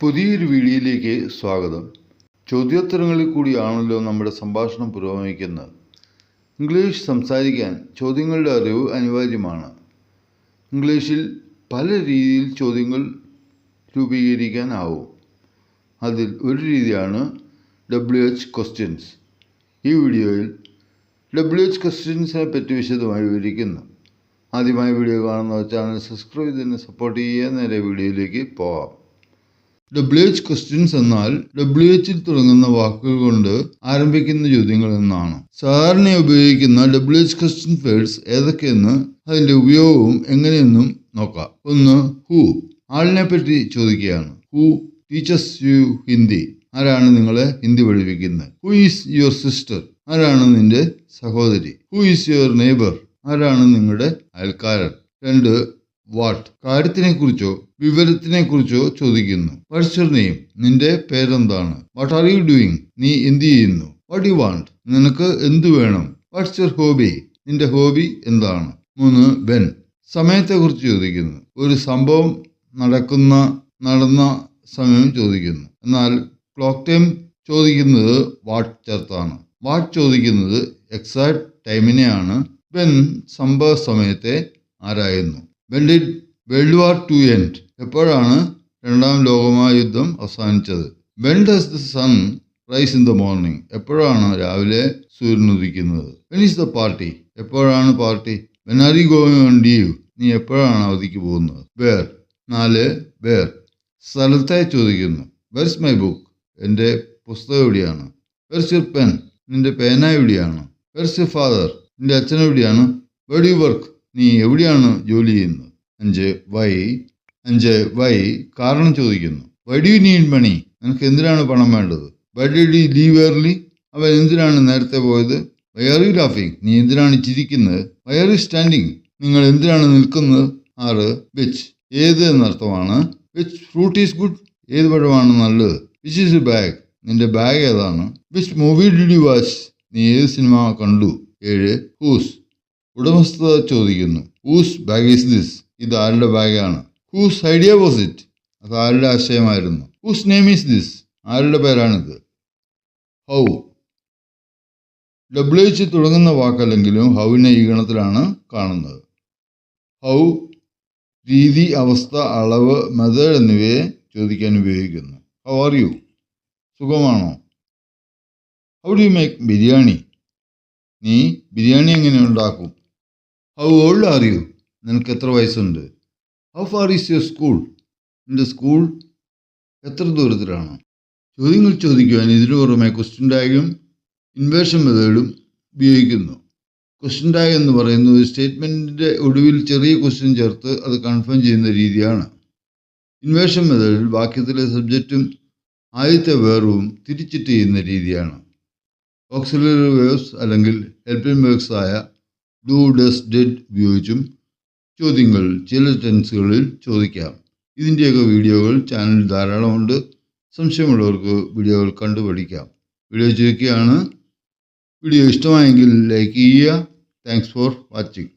പുതിയൊരു വീഡിയോയിലേക്ക് സ്വാഗതം. ചോദ്യോത്തരങ്ങളിൽ കൂടിയാണല്ലോ നമ്മുടെ സംഭാഷണം പുരോഗമിക്കുന്നത്. ഇംഗ്ലീഷ് സംസാരിക്കാൻ ചോദ്യങ്ങളുടെ അറിവ് അനിവാര്യമാണ്. ഇംഗ്ലീഷിൽ പല രീതിയിൽ ചോദ്യങ്ങൾ രൂപീകരിക്കാനാവും. അതിൽ ഒരു രീതിയാണ് ഡബ്ല്യു എച്ച് ക്വസ്റ്റ്യൻസ് ഈ വീഡിയോയിൽ ഡബ്ല്യു എച്ച് ക്വസ്റ്റ്യൻസിനെ പറ്റി വിശദമായി വിവരിക്കുന്നു. ആദ്യമായി വീഡിയോ കാണുന്ന ചാനൽ സബ്സ്ക്രൈബ് ചെയ്തതിന് സപ്പോർട്ട് ചെയ്യുക. നേരെ വീഡിയോയിലേക്ക് പോവാം. ഡബ്ല്യു എച്ച് ക്വസ്റ്റ്യൻസ് എന്നാൽ ഡബ്ല്യു എച്ചിൽ തുടങ്ങുന്ന വാക്കുകൾ കൊണ്ട് ആരംഭിക്കുന്ന ചോദ്യങ്ങൾ എന്നാണ്. സാധാരണ ഉപയോഗിക്കുന്ന ഡബ്ല്യു എച്ച് ക്വസ്റ്റ്യൻ വേർഡ്സ് ഏതൊക്കെയെന്ന് അതിന്റെ ഉപയോഗവും എങ്ങനെയെന്നും നോക്കാം. ഒന്ന് ഹു ആളിനെ പറ്റി ചോദിക്കുകയാണ്. ഹു ടീച്ചേഴ്സ് യു ഹിന്ദി ആരാണ് നിങ്ങളെ ഹിന്ദി പഠിപ്പിക്കുന്നത്? ഹു ഈസ് യുവർ സിസ്റ്റർ ആരാണ് നിന്റെ സഹോദരി? ഹു ഈസ് യുവർ നെയ്ബർ ആരാണ് നിങ്ങളുടെ അയൽക്കാരൻ? രണ്ട് വാട്ട്? കാര്യത്തിനെ കുറിച്ചോ വിവരത്തിനെ കുറിച്ചോ ചോദിക്കുന്നു. വാട്ട്സ് നെയ്യും നെയിം നിന്റെ പേരെന്താണ്? വാട്ട് ആർ യു ഡൂയിങ് നീ എന്ത് ചെയ്യുന്നു? വാട്ട് യു വാണ്ട് നിനക്ക് എന്ത് വേണം? വാട്ട്സ് യുവർ ഹോബി നിന്റെ ഹോബി എന്താണ്? മൂന്ന് ബെൻ സമയത്തെക്കുറിച്ച് ചോദിക്കുന്നു. ഒരു സംഭവം നടക്കുന്ന നടന്ന സമയം ചോദിക്കുന്നു. എന്നാൽ ക്ലോക്ക് ടൈം ചോദിക്കുന്നത് വാട്ട് ചേർത്താണ്? വാട്ട് ചോദിക്കുന്നത് എക്സാക്ട് ടൈമിനെയാണ് ബെൻ സംഭവ സമയത്തെ ആരായുന്നു? When world war two end എപ്പോഴാണ് രണ്ടാം ലോകമഹായുദ്ധം അവസാനിച്ചത്? When does the sun rise in the morning എപ്പോഴാണ് രാവിലെ സൂര്യൻ ഉദിക്കുന്നത്? വെൻ ഈസ് ദ പാർട്ടി എപ്പോഴാണ് party when are you going on leave നീ എപ്പോഴാണ് അവധിക്ക് പോകുന്നത്? വേർ നാല് വേർ സ്ഥലത്തെ ചോദിക്കുന്നു. വെർസ് മൈ ബുക്ക് എന്റെ പുസ്തകം എവിടെയാണ്? വെർസ് യുർ പെൻ നിന്റെ പേന എവിടെയാണ്? വെർസ് യുർ ഫാദർ നിന്റെ അച്ഛൻ എവിടെയാണ്? വേർ യു വർക്ക് നീ എവിടെയാണ് ജോലി ചെയ്യുന്നത്? അഞ്ച് വൈ. അഞ്ച് വൈ. കാരണം ചോദിക്കുന്നു. Why do you need money നിനക്ക് എന്തിനാണ് പണം വേണ്ടത്? Why do you leave early അവൻ എന്തിനാണ് നേരത്തെ പോയത്? വൈ ആർ യു ലാഫിങ് നീ എന്തിനാണ് ചിരിക്കുന്നത്? വൈ ആർ യു സ്റ്റാൻഡിങ് നിങ്ങൾ എന്തിനാണ് നിൽക്കുന്നത്? ആറ് വിച്ച്. ഏത് എന്നർത്ഥമാണ്? വിച്ച് ഫ്രൂട്ട് ഈസ് ഗുഡ് ഏത് പഴമാണ് നല്ലത്? വിച്ച് ഈസ് ബാഗ് നിന്റെ ബാഗ് ഏതാണ്? Which movie did you watch നീ ഏത് സിനിമ കണ്ടു? ഏഴ് ഹൂസ് ഉടമസ്ഥത ചോദിക്കുന്നു. ഹൂസ് ബാഗ് ഈസ് ദിസ് ഇത് ആരുടെ ബാഗാണ് ഹൂസ് ഐഡിയ വാസ് ഇറ്റ് അത് ആരുടെ ആശയമായിരുന്നു? ഹൂസ് നെയിം ഈസ് ദിസ് ആരുടെ പേരാണിത്? ഹൗ ഡബ്ല്യു എച്ച് തുടങ്ങുന്ന വാക്കല്ലെങ്കിലും ഹൗവിനെ ഈ ഗണത്തിലാണ് കാണുന്നത്. ഹൗ രീതി അവസ്ഥ അളവ് മെത്തേഡ് എന്നിവയെ ചോദിക്കാൻ ഉപയോഗിക്കുന്നു. ഹൗ ആർ യു സുഖമാണോ? How do you make biryani നീ ബിരിയാണി എങ്ങനെ ഉണ്ടാക്കും? ഹൗ ഓൾഡ് ആർ യു നിനക്ക് എത്ര വയസ്സുണ്ട്? How far is your school നിന്റെ സ്കൂൾ എത്ര ദൂരത്തിലാണ്? ചോദ്യങ്ങൾ ചോദിക്കുവാൻ ഇതിനു പുറമെ ക്വസ്റ്റ്യൻ ടാഗും ഇൻവേഷൻ മെത്തേഡും ഉപയോഗിക്കുന്നു. ക്വസ്റ്റ്യൻ ടാഗ് എന്ന് പറയുന്നത് സ്റ്റേറ്റ്മെന്റിന്റെ ഒടുവിൽ ചെറിയ ക്വസ്റ്റ്യൻ ചേർത്ത് അത് കൺഫേം ചെയ്യുന്ന രീതിയാണ്. ഇൻവേഷൻ മെത്തേഡിൽ വാക്യത്തിലെ സബ്ജക്റ്റും ആദ്യത്തെ വേർവും തിരിച്ചിട്ട് ചെയ്യുന്ന രീതിയാണ്. ഓക്സിലറി വേവ്സ് അല്ലെങ്കിൽ ഹെൽപ്പിംഗ് വേവ്സ് ആയ ഡു ഡസ് ഡെഡ് ഉപയോഗിച്ചും ചോദ്യങ്ങൾ ചില ടെൻസുകളിൽ ചോദിക്കാം. ഇതിന്റെയൊക്കെ വീഡിയോകൾ ചാനലിൽ ധാരാളമുണ്ട്. സംശയമുള്ളവർക്ക് വീഡിയോകൾ കണ്ടുപഠിക്കാം. വീഡിയോ ചോദിക്കുകയാണ് വീഡിയോ ഇഷ്ടമായെങ്കിൽ ലൈക്ക് ചെയ്യുക. Thanks for watching